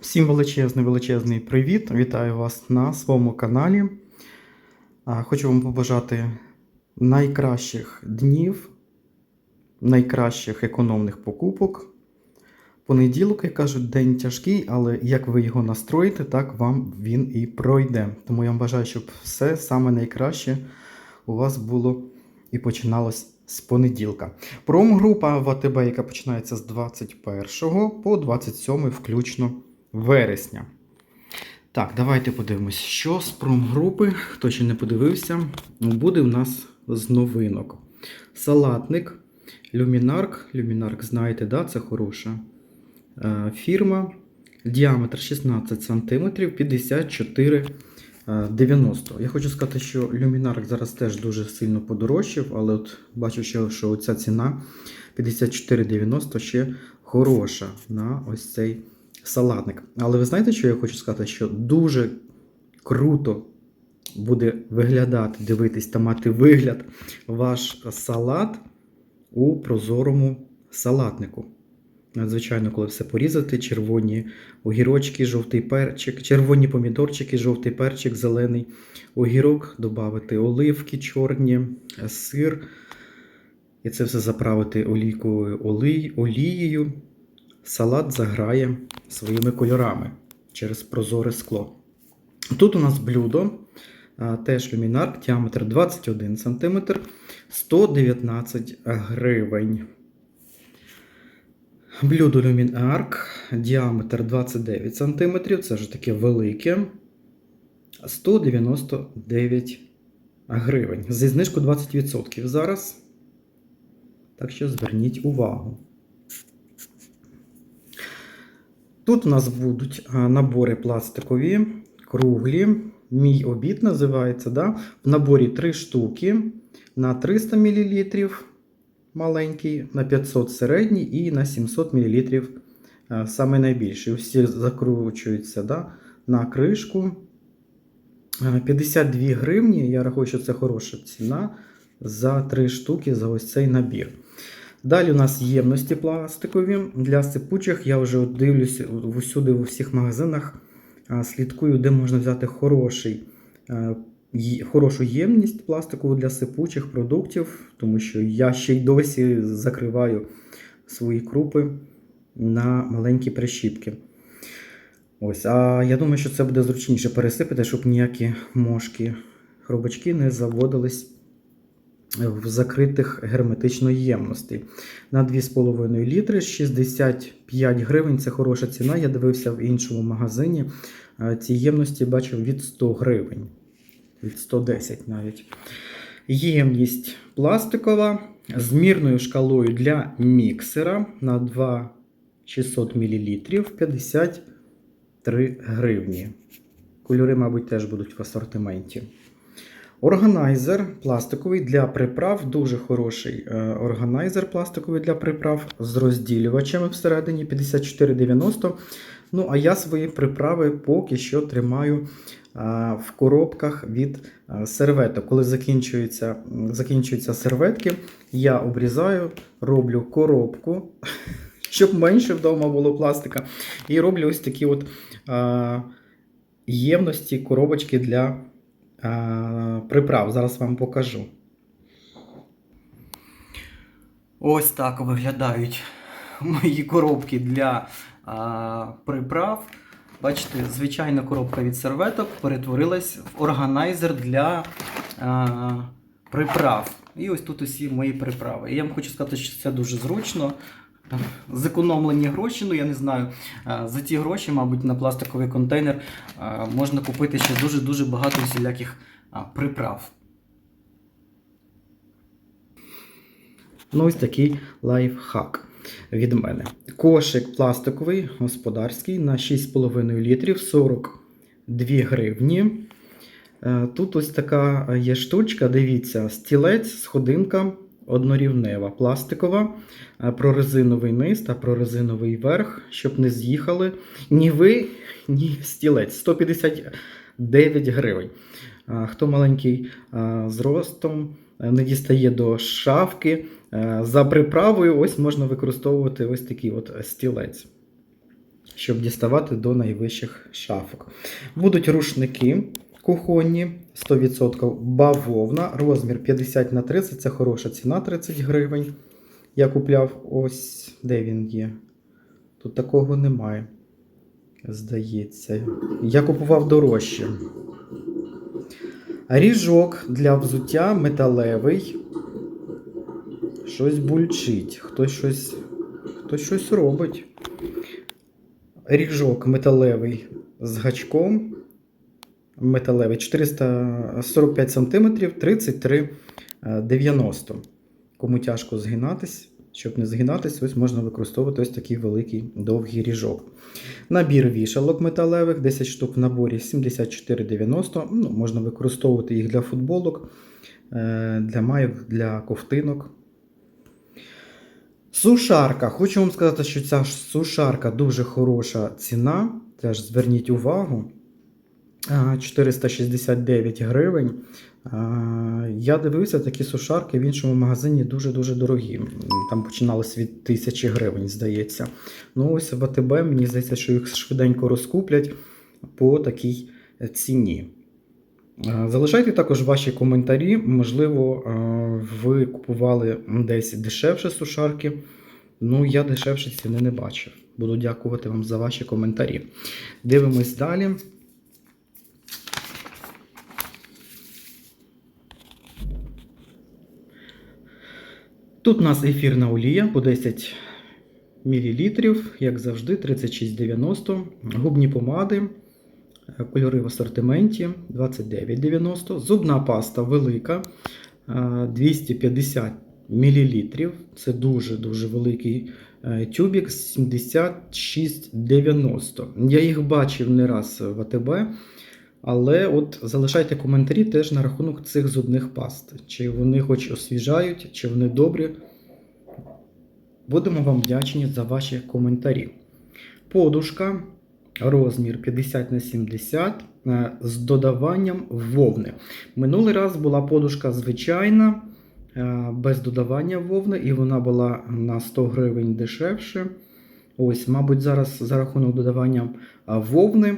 Всім величезний величезний привіт! Вітаю вас на своєму каналі. Хочу вам побажати найкращих днів, найкращих економних покупок. Понеділок, як кажуть, день тяжкий, але як ви його настроїте, так вам він і пройде. Тому я вам бажаю, щоб все саме найкраще у вас було і починалось з понеділка. Промгрупа в АТБ, яка починається з 21 по 27 включно вересня. Так, давайте подивимось, що з промгрупи, хто ще не подивився, буде у нас з новинок. Салатник, Люмінарк. Люмінарк, знаєте, да, це хороша е, фірма. Діаметр 16 см, 54 е, 90. Я хочу сказати, що Люмінарк зараз теж дуже сильно подорожчав, але от бачу, що, що ця ціна 54,90 ще хороша на ось цей салатник. Але ви знаєте, що я хочу сказати? Що дуже круто буде виглядати, дивитись та мати вигляд ваш салат у прозорому салатнику. Надзвичайно, коли все порізати, червоні огірочки, жовтий перчик, червоні помідорчики, жовтий перчик, зелений огірок, додати оливки чорні, сир. І це все заправити олійкою, олією. Салат заграє своїми кольорами через прозоре скло. Тут у нас блюдо, теж люмінарк, діаметр 21 см, 119 гривень. Блюдо люмінарк, діаметр 29 см, це ж таке велике. 199 гривень. Зі знижку 20% зараз. Так що зверніть увагу. Тут у нас будуть набори пластикові, круглі. Мій обід називається. Да? В наборі 3 штуки на 300 мл маленький, на 500 середній і на 700 мл саме найбільший. Всі закручуються да? на кришку. 52 гривні. Я рахую, що це хороша ціна за 3 штуки за ось цей набір. Далі у нас ємності пластикові для сипучих. Я вже дивлюся усюди в усіх магазинах, слідкую, де можна взяти хороший, е, хорошу ємність пластикову для сипучих продуктів, тому що я ще й досі закриваю свої крупи на маленькі прищіпки. Ось, а я думаю, що це буде зручніше пересипати, щоб ніякі мошки, хробачки не заводились в закритих герметично ємностей. На 2,5 літри 65 гривень це хороша ціна. Я дивився в іншому магазині. Е, Ці ємності бачив від 100 гривень, від 110 навіть. Ємність пластикова з мірною шкалою для міксера на 2,600 мл 53 гривні. Кольори, мабуть, теж будуть в асортименті. Органайзер пластиковий для приправ, дуже хороший е, органайзер пластиковий для приправ з розділювачами всередині 54,90. Ну, а я свої приправи поки що тримаю в коробках від а, серветок. Коли закінчуються, закінчуються серветки, я обрізаю, роблю коробку, щоб менше вдома було пластика. І роблю ось такі от ємності, коробочки для приправ. Зараз вам покажу. Ось так виглядають мої коробки для а, приправ. Бачите, звичайна коробка від серветок перетворилась в органайзер для а, приправ. І ось тут усі мої приправи. І я вам хочу сказати, що це дуже зручно. Зекономлені гроші, ну я не знаю. За ті гроші, мабуть, на пластиковий контейнер можна купити ще дуже-дуже багато всіляких приправ. Ну, ось такий лайфхак від мене. Кошик пластиковий, господарський на 6,5 літрів 42 гривні. Е, Тут ось така є штучка, дивіться, стілець, сходинка однорівнева, пластикова, е, прорезиновий низ та прорезиновий верх, щоб не з'їхали ні ви, ні стілець. 159 гривень. Хто маленький а, зростом, е, не дістає до шафки. е, За приправою ось можна використовувати ось такий от стілець. щоб діставати до найвищих шафок. Будуть рушники кухонні, 100% бавовна, розмір 50 на 30 це хороша ціна 30 гривень. Я купляв ось де він є. Тут такого немає. Здається. Я купував дорожче. Ріжок для взуття металевий. Щось бульчить. Хтось щось, хтось щось робить. Ріжок металевий з гачком. Металевий 445 см 33,90. Кому тяжко згинатись, щоб не згинатись, ось можна використовувати ось такий великий довгий ріжок. Набір вішалок металевих, 10 штук в наборі 74,90. Ну, можна використовувати їх для футболок, е, для майок, для ковтинок. Сушарка. Хочу вам сказати, що ця сушарка дуже хороша ціна. Теж зверніть увагу. А, 469 гривень. Я дивився, такі сушарки в іншому магазині дуже-дуже дорогі. Там починалось від 1000 гривень, здається. Ну, ось в АТБ, мені здається, що їх швиденько розкуплять по такій ціні. Залишайте також ваші коментарі. Можливо, ви купували десь дешевше сушарки. Ну, я дешевше ціни не бачив. Буду дякувати вам за ваші коментарі. Дивимось далі. Тут у нас ефірна олія по 10 мл, як завжди, 36,90. Губні помади. Е, Кольори в асортименті 29,90. Зубна паста велика е, 250 мл. Це дуже-дуже великий е, тюбік 76,90. Я їх бачив не раз в АТБ. Але от залишайте коментарі теж на рахунок цих зубних паст. Чи вони хоч освіжають, чи вони добрі. Будемо вам вдячні за ваші коментарі. Подушка розмір 50 на 70 е, з додаванням вовни. Минулий раз була подушка звичайна, е, без додавання вовни, і вона була на 100 гривень дешевше. Ось, мабуть, зараз за рахунок додавання вовни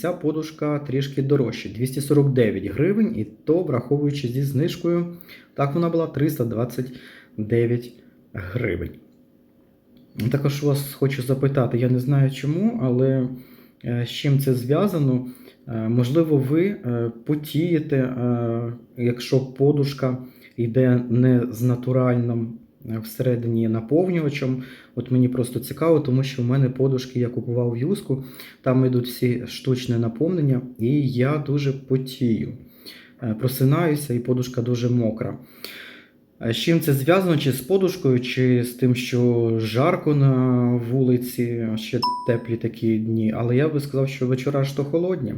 ця подушка трішки дорожча 249 гривень, і то, враховуючи зі знижкою, так вона була 329 гривень. Також вас хочу запитати, я не знаю чому, але е, з чим це зв'язано. Е, Можливо, ви е, потієте, якщо подушка йде не з натуральним всередині наповнювачем. От мені просто цікаво, тому що в мене подушки я купував в юску, там йдуть всі штучне наповнення, і я дуже потію. Е, Просинаюся, і подушка дуже мокра. Е, З чим це зв'язано? Чи з подушкою, чи з тим, що жарко на вулиці, ще теплі такі дні. Але я би сказав, що вечора ж то холодні.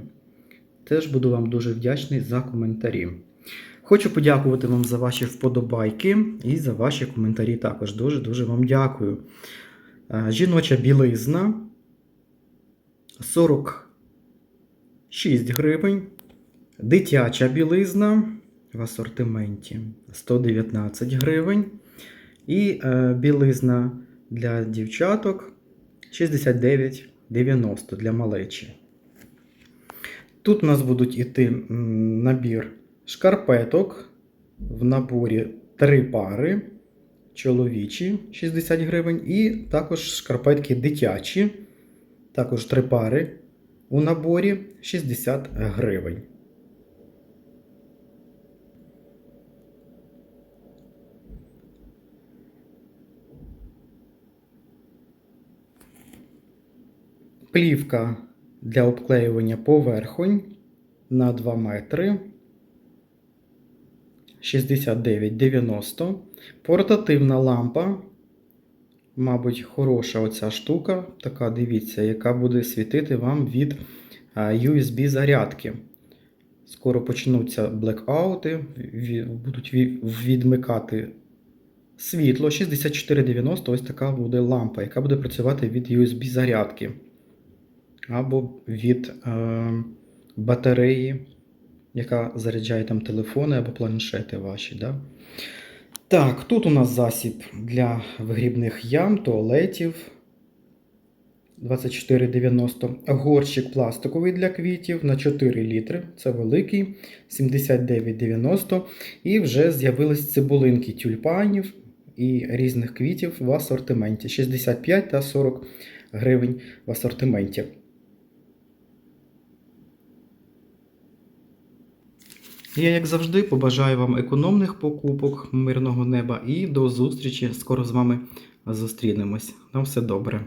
Теж буду вам дуже вдячний за коментарі. Хочу подякувати вам за ваші вподобайки і за ваші коментарі також. Дуже-дуже вам дякую. Е, Жіноча білизна 46 гривень. Дитяча білизна в асортименті 119 гривень. І е, білизна для дівчаток 69,90 для малечі. Тут у нас будуть іти набір шкарпеток. В наборі три пари чоловічі 60 гривень, і також шкарпетки дитячі, також три пари у наборі 60 гривень. Плівка для обклеювання поверхонь на 2 метри 69,90. Портативна лампа. Мабуть, хороша оця штука, така дивіться, яка буде світити вам від USB зарядки. Скоро почнуться блекаути, будуть відмикати світло. 64,90 ось така буде лампа, яка буде працювати від USB зарядки. Або від е, батареї, яка заряджає там телефони або планшети ваші. Да? Так, тут у нас засіб для вигрібних ям, туалетів. 24,90. Горщик пластиковий для квітів на 4 літри. Це великий 79,90. І вже з'явились цибулинки тюльпанів і різних квітів в асортименті. 65 та 40 гривень в асортименті. Я, як завжди, побажаю вам економних покупок, мирного неба і до зустрічі. Скоро з вами зустрінемось. На все добре.